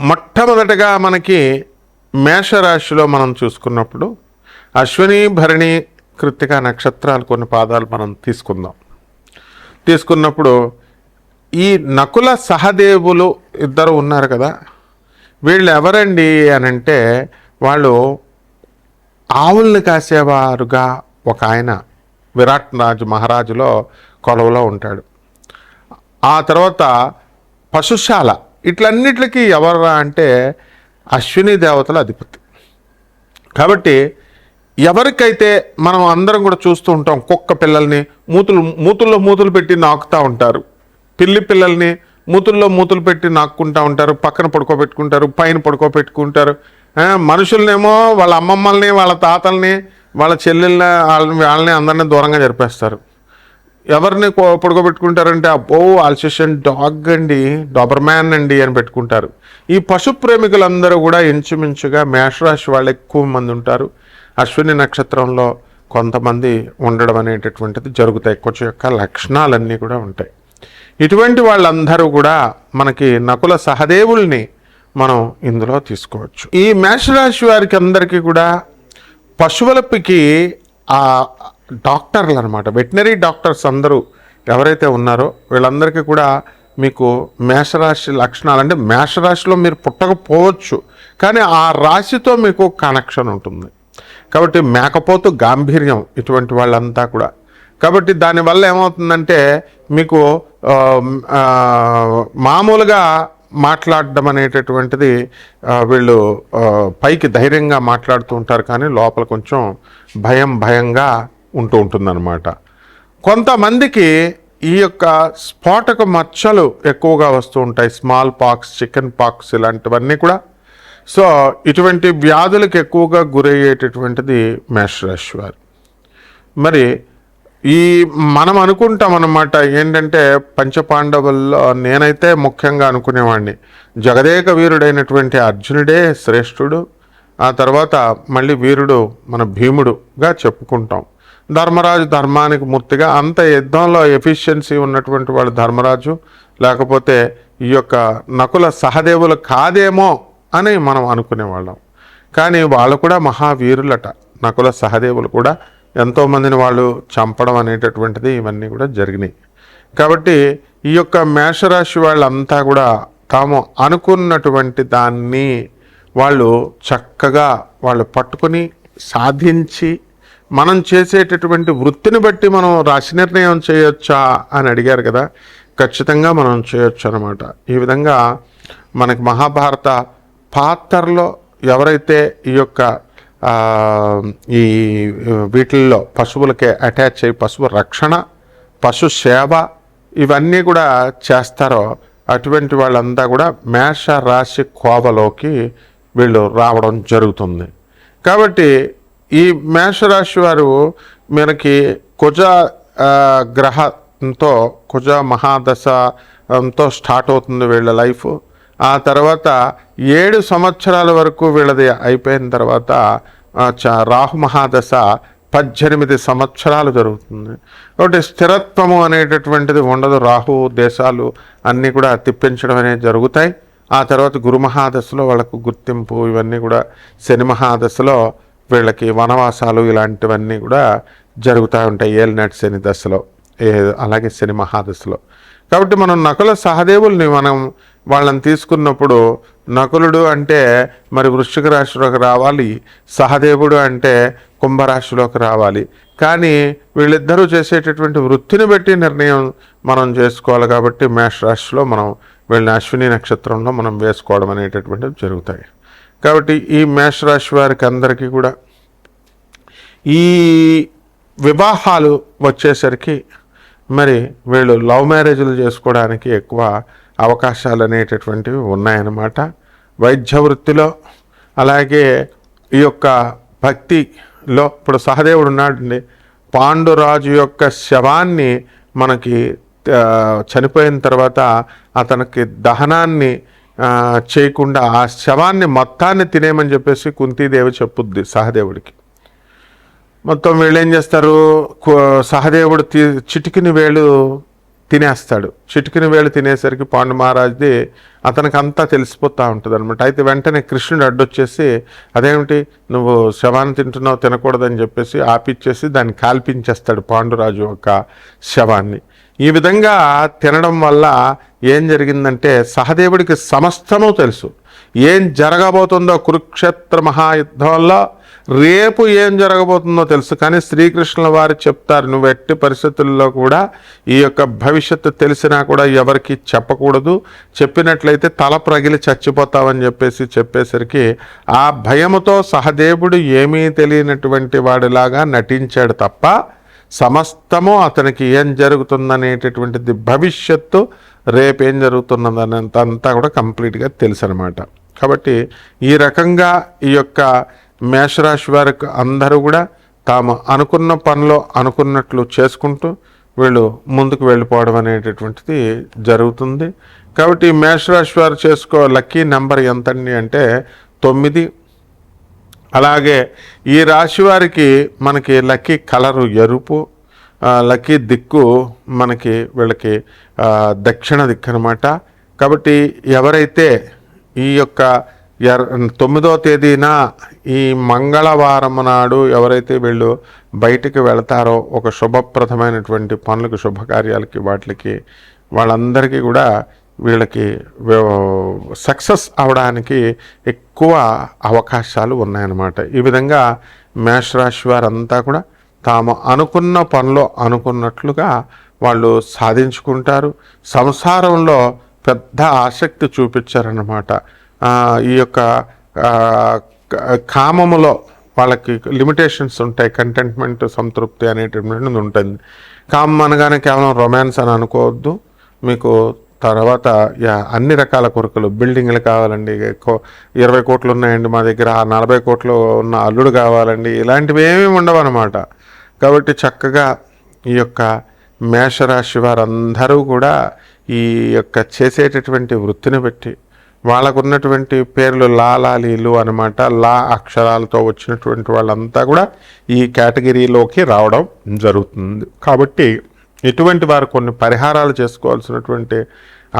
మొట్టమొదటగా మనకి మేషరాశిలో మనం చూసుకున్నప్పుడు అశ్విని భరణి కృత్తిక నక్షత్రాలు కొన్ని పాదాలు మనం తీసుకుందాం. తీసుకున్నప్పుడు ఈ నకుల సహదేవులు ఇద్దరు ఉన్నారు కదా వీళ్ళు ఎవరండి అని అంటే వాళ్ళు ఆవుల్ని కాసేవారుగా ఒక ఆయన విరాట్ రాజు మహారాజులో కొడవలో ఉంటాడు. ఆ తర్వాత పశుశాల ఇట్లన్నిటికీ ఎవర్రా అంటే అశ్విని దేవతల అధిపతి. కాబట్టి ఎవరికైతే మనం అందరం కూడా చూస్తూ ఉంటాం కుక్క పిల్లల్ని మూతులు మూతుల్లో మూతులు పెట్టి నాకుతూ ఉంటారు. పిల్లి పిల్లల్ని మూతుల్లో మూతులు పెట్టి నాక్కుంటూ ఉంటారు పక్కన పడుకోబెట్టుకుంటారు పైన పడుకోబెట్టుకుంటారు. మనుషులనేమో వాళ్ళ అమ్మమ్మల్ని వాళ్ళ తాతల్ని వాళ్ళ చెల్లెళ్ళ వాళ్ళని వాళ్ళని అందరినీ దూరంగా జరిపేస్తారు. ఎవరిని పడుకోబెట్టుకుంటారంటే అబ్బో ఆల్సేషన్ డాగ్ అండి డాబర్ మ్యాన్ అండి అని పెట్టుకుంటారు. ఈ పశు ప్రేమికులందరూ కూడా ఇంచుమించుగా మేషరాశి వాళ్ళు ఎక్కువ మంది ఉంటారు. అశ్విని నక్షత్రంలో కొంతమంది ఉండడం అనేటటువంటిది జరుగుతాయి. కొంచెం యొక్క లక్షణాలన్నీ కూడా ఉంటాయి. ఇటువంటి వాళ్ళందరూ కూడా మనకి నకుల సహదేవుల్ని మనం ఇందులో తీసుకోవచ్చు. ఈ మేషరాశి వారికి అందరికీ కూడా పశువులకి డాక్టర్లు అనమాట వెటనరీ డాక్టర్స్ అందరూ ఎవరైతే ఉన్నారో వీళ్ళందరికీ కూడా మీకు మేషరాశి లక్షణాలు అంటే మేషరాశిలో మీరు పుట్టకపోవచ్చు. కానీ ఆ రాశితో మీకు కనెక్షన్ ఉంటుంది. కాబట్టి మేకపోతు గాంభీర్యం ఇటువంటి వాళ్ళంతా కూడా. కాబట్టి దానివల్ల ఏమవుతుందంటే మీకు మామూలుగా మాట్లాడడం అనేటటువంటిది వీళ్ళు పైకి ధైర్యంగా మాట్లాడుతూ ఉంటారు కానీ లోపల కొంచెం భయం భయంగా ఉంటూ ఉంటుందన్నమాట. కొంతమందికి ఈ యొక్క స్ఫోటక మచ్చలు ఎక్కువగా వస్తూ ఉంటాయి. స్మాల్ పాక్స్ చికెన్ పాక్స్ ఇలాంటివన్నీ కూడా. సో ఇటువంటి వ్యాధులకు ఎక్కువగా గురయ్యేటటువంటిది మేషరాశి వారు. మరి ఈ మనం అనుకుంటాం అన్నమాట ఏంటంటే పంచపాండవుల్లో నేనైతే ముఖ్యంగా అనుకునేవాడిని జగదేక వీరుడైనటువంటి అర్జునుడే శ్రేష్ఠుడు ఆ తర్వాత మళ్ళీ వీరుడు మన భీముడుగా చెప్పుకుంటాం. ధర్మరాజు ధర్మానికి మూర్తిగా అంత యుద్ధంలో ఎఫిషియన్సీ ఉన్నటువంటి వాడు ధర్మరాజు. లేకపోతే ఈ యొక్క నకుల సహదేవులు కాదేమో అని మనం అనుకునేవాళ్ళం. కానీ వాళ్ళు కూడా మహావీరులట. నకుల సహదేవులు కూడా ఎంతోమందిని వాళ్ళు చంపడం అనేటటువంటిది ఇవన్నీ కూడా జరిగినాయి. కాబట్టి ఈ యొక్క మేషరాశి వాళ్ళంతా కూడా తాము అనుకున్నటువంటి దాన్ని వాళ్ళు చక్కగా వాళ్ళు పట్టుకొని సాధించి మనం చేసేటటువంటి వృత్తిని బట్టి మనం రాశి నిర్ణయం చేయొచ్చా అని అడిగారు కదా ఖచ్చితంగా మనం చేయొచ్చు అనమాట ఈ విధంగా మనకి మహాభారత పాత్రలో ఎవరైతే ఈ యొక్క ఈ వీటిల్లో పశువులకే అటాచ్ అయ్యి పశువు రక్షణ పశు సేవ ఇవన్నీ కూడా చేస్తారో అటువంటి వాళ్ళంతా కూడా మేష రాశి కోవలోకి వీళ్ళు రావడం జరుగుతుంది. కాబట్టి ఈ మేషరాశి వారు మనకి కుజ గ్రహంతో కుజ మహాదశతో స్టార్ట్ అవుతుంది వీళ్ళ లైఫ్. ఆ తర్వాత ఏడు సంవత్సరాల వరకు వీళ్ళది అయిపోయిన తర్వాత రాహు మహాదశ పద్దెనిమిది సంవత్సరాలు జరుగుతుంది. కాబట్టి స్థిరత్వము అనేటటువంటిది ఉండదు. రాహు దేశాలు అన్నీ కూడా తిప్పించడం అనేది జరుగుతాయి. ఆ తర్వాత గురు మహాదశలో వాళ్ళకు గుర్తింపు ఇవన్నీ కూడా శని మహాదశలో వీళ్ళకి వనవాసాలు ఇలాంటివన్నీ కూడా జరుగుతూ ఉంటాయి ఏలినాటి శని దశలో ఏ అలాగే శని మహాదశలో. కాబట్టి మనం నకుల సహదేవుల్ని మనం వాళ్ళని తీసుకున్నప్పుడు నకులుడు అంటే మరి వృశ్చిక రాశిలోకి రావాలి సహదేవుడు అంటే కుంభరాశిలోకి రావాలి. కానీ వీళ్ళిద్దరూ చేసేటటువంటి వృత్తిని బట్టి నిర్ణయం మనం చేసుకోవాలి కాబట్టి మేష రాశిలో మనం వీళ్ళని అశ్విని నక్షత్రంలో మనం వేసుకోవడం అనేటటువంటివి జరుగుతాయి. కాబట్టి ఈ మేషరాశి వారికి అందరికీ కూడా ఈ వివాహాలు వచ్చేసరికి మరి వీళ్ళు లవ్ మ్యారేజ్లు చేసుకోవడానికి ఎక్కువ అవకాశాలు అనేటటువంటివి ఉన్నాయన్నమాట. వైద్య వృత్తిలో అలాగే ఈ యొక్క భక్తిలో ఇప్పుడు సహదేవుడు ఉన్నాడండి. పాండురాజు యొక్క శవాన్ని మనకి చనిపోయిన తర్వాత అతనికి దహనాన్ని చేయకుండా ఆ శవాన్ని మొత్తాన్ని తినేయమని చెప్పేసి కుంతీదేవి చెప్పుద్ది సహదేవుడికి. మొత్తం వీళ్ళు ఏం చేస్తారు? సహదేవుడు తీ చిటికిని వేలు తినేస్తాడు. చిటికిని వేలు తినేసరికి పాండు మహారాజ్ది అతనికి అంతా తెలిసిపోతూ ఉంటుంది అనమాట అయితే వెంటనే కృష్ణుడు అడ్డొచ్చేసి అదేమిటి? నువ్వు శవాన్ని తింటున్నావు తినకూడదని చెప్పేసి ఆపిచ్చేసి దాన్ని కాల్పించేస్తాడు పాండురాజు యొక్క శవాన్ని. ఈ విధంగా తినడం వల్ల ఏం జరిగిందంటే సహదేవుడికి సమస్తము తెలుసు. ఏం జరగబోతుందో కురుక్షేత్ర మహాయుద్ధంలో రేపు ఏం జరగబోతుందో తెలుసు. కానీ శ్రీకృష్ణుల వారు చెప్తారు నువ్వు ఎట్టి పరిస్థితుల్లో కూడా ఈ యొక్క భవిష్యత్తు తెలిసినా కూడా ఎవరికి చెప్పకూడదు. చెప్పినట్లయితే తల ప్రగిలి చచ్చిపోతావని చెప్పేసి చెప్పేసరికి ఆ భయముతో సహదేవుడు ఏమీ తెలియనటువంటి వాడిలాగా నటించాడు తప్ప సమస్తము అతనికి ఏం జరుగుతుందనేటటువంటిది భవిష్యత్తు రేపేం జరుగుతున్నదనంత అంతా కూడా కంప్లీట్గా తెలుసు అనమాట కాబట్టి ఈ రకంగా ఈ యొక్క మేషరాశి వారికి అందరూ కూడా తాము అనుకున్న పనిలో అనుకున్నట్లు చేసుకుంటూ వీళ్ళు ముందుకు వెళ్ళిపోవడం అనేటటువంటిది జరుగుతుంది. కాబట్టి ఈ మేషరాశి వారు చేసుకో లక్కీ నెంబర్ ఎంతండి అంటే తొమ్మిది అలాగే ఈ రాశి వారికి మనకి లక్కీ కలరు ఎరుపు లక్కీ దిక్కు మనకి వీళ్ళకి దక్షిణ దిక్కు అనమాట కాబట్టి ఎవరైతే ఈ యొక్క ఎర్ తొమ్మిదో తేదీన ఈ మంగళవారం నాడు ఎవరైతే వీళ్ళు బయటికి వెళతారో ఒక శుభప్రదమైనటువంటి పనులకు శుభకార్యాలకి వాటికి వాళ్ళందరికీ కూడా వీళ్ళకి సక్సెస్ అవడానికి ఎక్కువ అవకాశాలు ఉన్నాయన్నమాట. ఈ విధంగా మేషరాశి వారంతా కూడా తాము అనుకున్న పనిలో అనుకున్నట్లుగా వాళ్ళు సాధించుకుంటారు. సంసారంలో పెద్ద ఆసక్తి చూపించారన్నమాట. ఈ యొక్క కామములో వాళ్ళకి లిమిటేషన్స్ ఉంటాయి. కంటెంట్మెంట్ సంతృప్తి అనేటటువంటిది ఉంటుంది. కామం అనగానే కేవలం రొమాన్స్ అని అనుకోవద్దు. మీకు తర్వాత యా అన్ని రకాల కొరకలు. బిల్డింగ్లు కావాలండి కో- ఇరవై కోట్లు ఉన్నాయండి మా దగ్గర నలభై కోట్లు ఉన్న అల్లుడు కావాలండి ఇలాంటివి ఏమీ ఉండవన్నమాట. కాబట్టి చక్కగా ఈ యొక్క మేషరాశి వారందరూ కూడా ఈ యొక్క చేసేటటువంటి వృత్తిని బట్టి వాళ్ళకున్నటువంటి పేర్లు లాలీలు అనమాట లా అక్షరాలతో వచ్చినటువంటి వాళ్ళంతా కూడా ఈ కేటగిరీలోకి రావడం జరుగుతుంది. కాబట్టి ఇటువంటి వారు కొన్ని పరిహారాలు చేసుకోవాల్సినటువంటి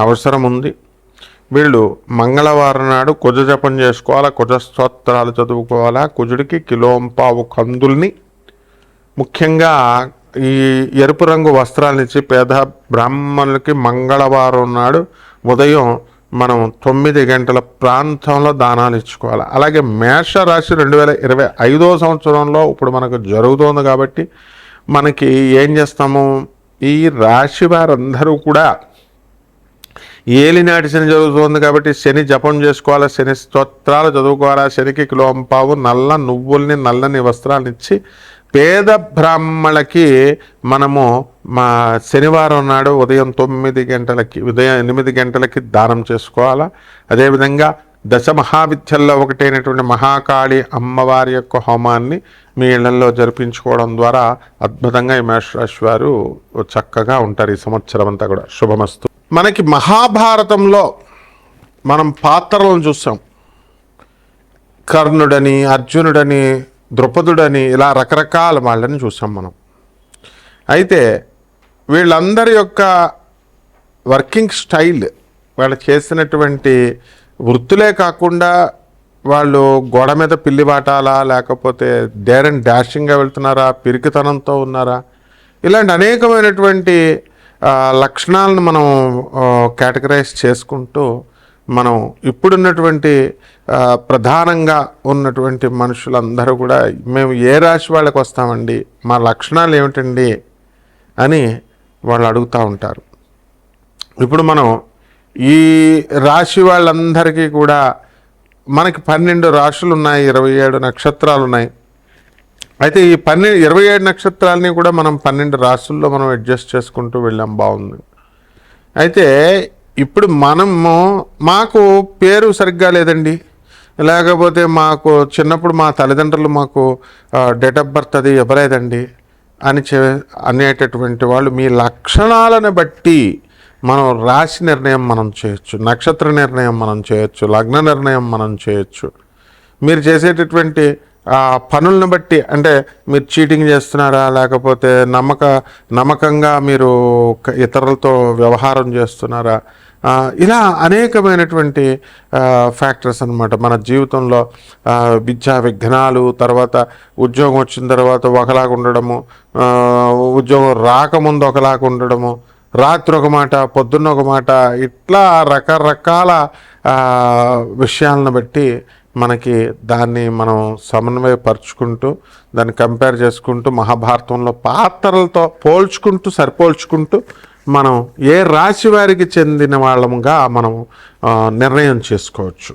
అవసరం ఉంది. వీళ్ళు మంగళవారం నాడు కుజ జపం చేసుకోవాలా కుజ స్తోత్రాలు చదువుకోవాలా? కుజుడికి కిలోంపావు కందుల్ని ముఖ్యంగా ఈ ఎరుపు రంగు వస్త్రాలు ఇచ్చి పేద బ్రాహ్మణులకి మంగళవారం నాడు ఉదయం మనం తొమ్మిది గంటల ప్రాంతంలో దానాలు ఇచ్చుకోవాలి? అలాగే మేషరాశి రెండు వేల ఇరవై ఐదో సంవత్సరంలో ఇప్పుడు మనకు జరుగుతోంది కాబట్టి మనకి ఏం చేస్తాము? ఈ రాశి వారందరూ కూడా ఏలినాటి శని జరుగుతుంది కాబట్టి శని జపం చేసుకోవాలా శని స్తోత్రాలు చదువుకోవాలా శనికి కిలోంపావు నల్ల నువ్వుల్ని నల్లని వస్త్రాలను ఇచ్చి పేద బ్రాహ్మణులకి మనము మా శనివారం నాడు ఉదయం తొమ్మిది గంటలకి ఉదయం ఎనిమిది గంటలకి దానం చేసుకోవాలా. అదేవిధంగా దశ మహావిద్యల్లో ఒకటైనటువంటి మహాకాళి అమ్మవారి యొక్క హోమాన్ని మీ ఇళ్ళలో జరిపించుకోవడం ద్వారా అద్భుతంగా ఈ మేషరాశి వారు చక్కగా ఉంటారు ఈ సంవత్సరం అంతా కూడా. శుభమస్తు. మనకి మహాభారతంలో మనం పాత్రలను చూసాం కర్ణుడని అర్జునుడని ద్రుపదుడని ఇలా రకరకాల వాళ్ళని చూసాం మనం. అయితే వీళ్ళందరి యొక్క వర్కింగ్ స్టైల్ వాళ్ళు చేసినటువంటి వృత్తులే కాకుండా వాళ్ళు గోడ మీద పిల్లి బాటాలా లేకపోతే డేర్ అండ్ డాషింగ్గా వెళ్తున్నారా పిరికితనంతో ఉన్నారా? ఇలాంటి అనేకమైనటువంటి లక్షణాలను మనం కేటగరైజ్ చేసుకుంటూ మనం ఇప్పుడున్నటువంటి ప్రధానంగా ఉన్నటువంటి మనుషులందరూ కూడా మేము ఏ రాశి వాళ్ళకి వస్తామండి మా లక్షణాలు ఏమిటండి అని వాళ్ళు అడుగుతూ ఉంటారు. ఇప్పుడు మనం ఈ రాశి వాళ్ళందరికీ కూడా మనకి పన్నెండు రాశులు ఉన్నాయి ఇరవై ఏడు నక్షత్రాలు ఉన్నాయి అయితే ఈ పన్నెండు ఇరవై ఏడు నక్షత్రాలని కూడా మనం పన్నెండు రాశుల్లో మనం అడ్జస్ట్ చేసుకుంటూ వెళ్ళాం బాగుంది. అయితే ఇప్పుడు మనము మాకు పేరు సరిగ్గా లేదండి. లేకపోతే మాకు చిన్నప్పుడు మా తల్లిదండ్రులు మాకు డేట్ ఆఫ్ బర్త్ అది ఇవ్వలేదండి. అని చె అనేటటువంటి వాళ్ళు మీ లక్షణాలను బట్టి మనం రాశి నిర్ణయం మనం చేయొచ్చు నక్షత్ర నిర్ణయం మనం చేయొచ్చు లగ్న నిర్ణయం మనం చేయొచ్చు. మీరు చేసేటటువంటి పనులను బట్టి అంటే మీరు చీటింగ్ చేస్తున్నారా లేకపోతే నమ్మక నమ్మకంగా మీరు ఇతరులతో వ్యవహారం చేస్తున్నారా ఇలా అనేకమైనటువంటి ఫ్యాక్టర్స్ అన్నమాట. మన జీవితంలో విద్యా విఘ్నాలు తర్వాత ఉద్యోగం వచ్చిన తర్వాత ఒకలాగా ఉండడము ఉద్యోగం రాకముందు ఒకలాగా ఉండడము రాత్రి ఒక మాట పొద్దున్న ఒక మాట ఇట్లా రకరకాల విషయాలను బట్టి మనకి దాన్ని మనం సమన్వయపరుచుకుంటూ దాన్ని కంపేర్ చేసుకుంటూ మహాభారతంలో పాత్రలతో పోల్చుకుంటూ సరిపోల్చుకుంటూ మనం ఏ రాశి వారికి చెందిన వాళ్ళముగా మనం నిర్ణయం చేసుకోవచ్చు.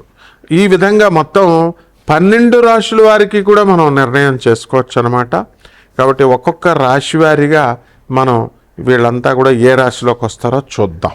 ఈ విధంగా మొత్తం పన్నెండు రాశుల వారికి కూడా మనం నిర్ణయం చేసుకోవచ్చు అనమాట కాబట్టి ఒక్కొక్క రాశి వారిగా మనం వీళ్ళంతా కూడా ఏ రాశిలోకి వస్తారో చూద్దాం.